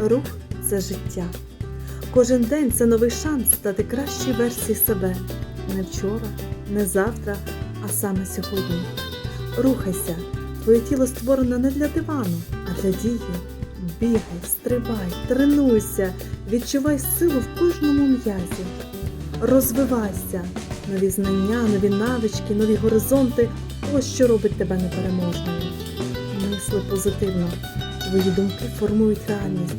Рух це життя. Кожен день це новий шанс стати кращою версією себе. Не вчора, не завтра, а саме сьогодні. Рухайся. Твоє тіло створено не для дивану, а для дії. Бігай, стрибай, тренуйся, відчувай силу в кожному м'язі. Розвивайся. Нові знання, нові навички, нові горизонти ось що робить тебе непереможною. Мисли позитивно. Твої думки формують реальність.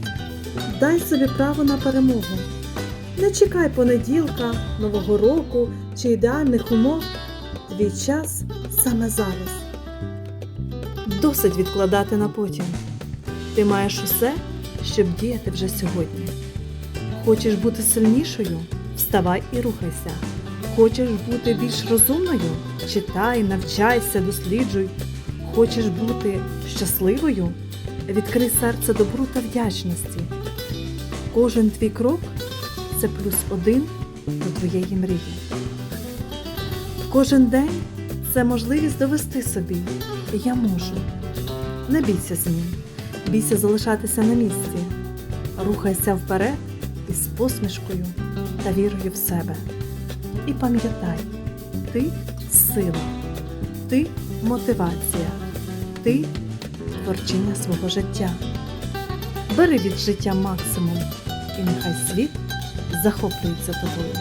Дай собі право на перемогу. Не чекай понеділка, нового року чи ідеальних умов. Твій час саме зараз. Досить відкладати на потім. Ти маєш усе, щоб діяти вже сьогодні. Хочеш бути сильнішою? Вставай і рухайся. Хочеш бути більш розумною? Читай, навчайся, досліджуй. Хочеш бути щасливою? Відкрий серце добру та вдячності. Кожен твій крок це плюс один до твоєї мрії. Кожен день це можливість довести собі я можу. Не бійся змін, бійся залишатися на місці. Рухайся вперед із посмішкою та вірою в себе. І пам'ятай, ти сила, ти мотивація, ти творчиня свого життя. Бери від життя максимум, і нехай світ захоплюється тобою.